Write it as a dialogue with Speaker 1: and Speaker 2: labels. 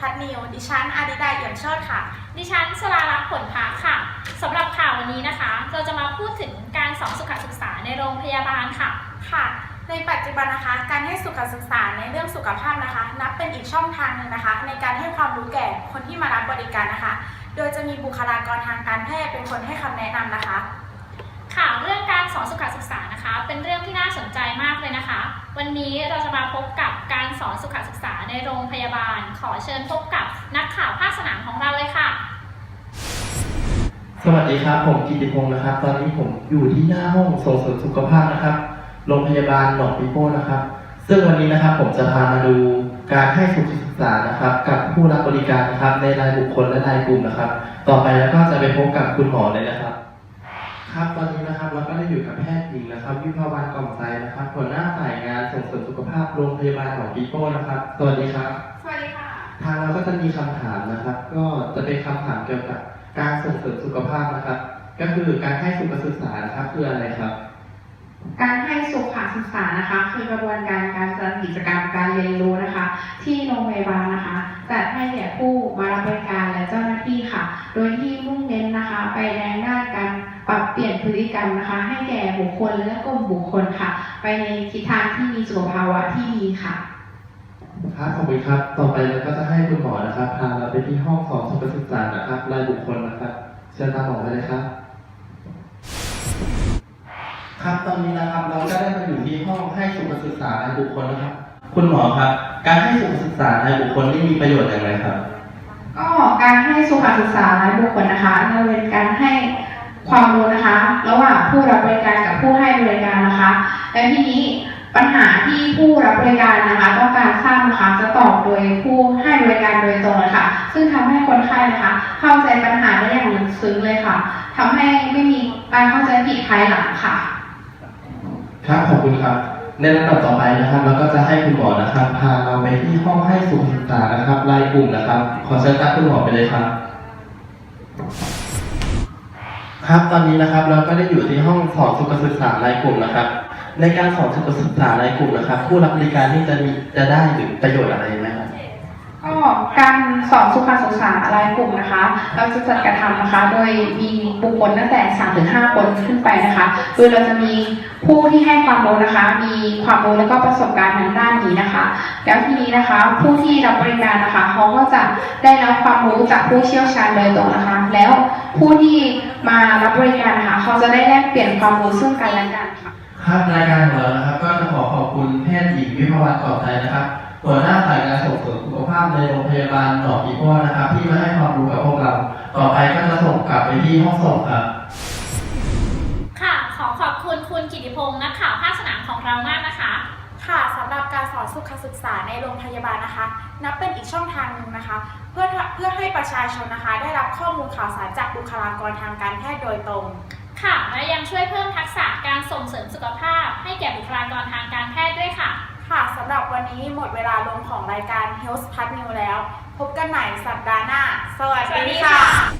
Speaker 1: พัฒนิวดิฉันอาดิดาเอี่ยมชิดค่ะ
Speaker 2: ดิฉันสรารักษ์ผลพักค่ะสำหรับข่าววันนี้นะคะ เราจะมาพูดถึงการสอนสุขศึกษาในโรงพยาบาลค่ะ
Speaker 1: ค่ะ ในปัจจุบันนะคะ การให้สุขศึกษาในเรื่องสุขภาพนะคะ นับเป็นอีกช่องทางหนึ่งนะคะ ในการให้ความรู้แก่คนที่มารับบริการนะคะ โดยจะมีบุคลากรทางการแพทย์เป็นคนให้คำแนะนำนะคะ
Speaker 2: ค่ะเรื่องการสอนสุขศึกษานะคะ เป็นเรื่องที่น่าสนใจมากเลยนะคะ วันนี้เราจะมาพบกับการสอนสุขศึกษาในโรงพยาบาล ขอเชิญพบกับนักข่าวภาคสนามของเราเลยค่ะ
Speaker 3: สวัสดีครับ ผมกิติพงศ์นะครับ ตอนนี้ผมอยู่ที่หน้าห้องส่งเสริมสุขภาพนะครับ โรงพยาบาลหนองปีโป้นะครับ ซึ่งวันนี้นะครับผมจะพามาดูการให้สุขศึกษานะครับ กับผู้รับบริการนะครับในรายบุคคลและรายกลุ่มนะครับ ต่อไปแล้วก็จะไปพบกับคุณหมอเลยนะครับ ครับตอนนี้นะครับเราก็ได้อยู่กับแพทย์หญิงนะครับวิภาวันกล่อมใจนะครับหัวหน้าฝ่ายงานส่งเสริมสุขภาพโรงพยาบาลหนองปีโป้นะครับสวัสดีครับ
Speaker 1: สวัสดีค่ะ
Speaker 3: ทางเราก็จะมีคำถามนะครับ ก็จะเป็นคำถามเกี่ยวกับการส่งเสริมสุขภาพนะครับ ก็คือการให้สุขศึกษานะครับคืออะไรครับ
Speaker 4: การให้สุขศึกษานะคะ คือกระบวนการการจัดกิจกรรมการเรียนรู้นะคะ ที่โรงพยาบาลนะคะจัดให้แก่ผู้มารับบริการและ เปลี่ยนพฤติกรรมนะคะ ให้แก่บุคคลและกลุ่มบุคคลค่ะ ไปในทิศทางที่มีสุขภาวะที่ดีค่ะ
Speaker 3: ครับขอบคุณครับ ต่อไปเราก็จะให้คุณหมอนะครับ พาเราไปที่ห้องสอนสุขศึกษานะครับรายบุคคลนะครับเชิญตามหมอไปเลยครับ ครับตอนนี้นะครับเราก็ได้มาอยู่ที่ห้องให้สุขศึกษารายบุคคลนะครับ คุณหมอครับ การให้สุขศึกษารายบุคคลนี่มีประโยชน์อย่างไรครับ
Speaker 4: ก็การให้สุขศึกษารายบุคคลนะคะเราเป็นการให้ ความรู้นะคะ ระหว่างผู้รับบริการกับผู้ให้บริการนะคะ และทีนี้ปัญหาที่ผู้รับบริการนะคะต้องการทราบนะคะจะตอบโดยผู้ให้บริการโดยตรงเลยค่ะ ซึ่งทำให้คนไข้นะคะ เข้าใจปัญหาได้อย่างลึกซึ้งเลยค่ะทำให้ไม่มีการเข้าใจผิดภายหลังค่ะ
Speaker 3: ครับขอบคุณครับในลำดับต่อไปนะครับ เราก็จะให้คุณหมอนะครับ พาเราไปที่ห้องให้สุขศึกษานะครับรายกลุ่มนะครับ ขอเชิญครับคุณหมอไปเลยครับ ครับตอนนี้นะครับเราก็ได้อยู่ที่ห้องสอนสุขศึกษารายกลุ่มนะครับ ในการสอนสุขศึกษารายกลุ่มนะครับ ผู้รับบริการนี่จะมีจะได้หรือประโยชน์อะไรไหมครับ
Speaker 4: ก็การสอนสุขศึกษารายกลุ่มนะคะ เราจะจัดกระทำนะคะ โดยมีบุคคลตั้งแต่3ถึง5คนขึ้นไปนะคะ โดยเราจะมีผู้ที่ให้ความรู้นะคะ มีความรู้แล้วก็ประสบการณ์ทางด้านนี้นะคะ แล้วทีนี้นะคะ ผู้ที่รับบริการนะคะเขาก็จะได้รับความรู้จากผู้เชี่ยวชาญโดยตรงนะคะ แล้วผู้ที่มารับบริการนะคะเขาจะได้แลกเปลี่ยนความรู้ซึ่งกันและกันค่ะ
Speaker 3: ครับรายการของเรานะครับ ก็จะขอขอบคุณแพทย์หญิงวิภาวันกอบใจนะครับ หัวหน้าฝ่ายการส่งเสริมสุขภาพในโรงพยาบาลหนองอีโป้นะครับ ที่มาให้ความรู้กับพวกเรา ต่อไปก็จะส่งกลับไปที่ห้องส่งครับ
Speaker 2: ค่ะ ขอขอบคุณคุณกิติพงศ์นักข่าวภาคสนามของเรามากนะคะ
Speaker 1: ค่ะสำหรับการสอนสุขศึกษาในโรงพยาบาลนะคะ นับเป็นอีกช่องทางหนึ่งนะคะ เพื่อเพื่อให้ประชาชนนะคะ ได้รับข้อมูลข่าวสารจากบุคลากรทางการแพทย์โดยตรง
Speaker 2: ค่ะและยังช่วยเพิ่มทักษะการส่งเสริมสุขภาพ ให้แก่บุคลากรทางการ
Speaker 1: หรับวันนี้หมดเวลาลงของรายการ Health Plus New แล้ว พบกันใหม่สัปดาห์หน้า สวัสดี
Speaker 2: ค่ะ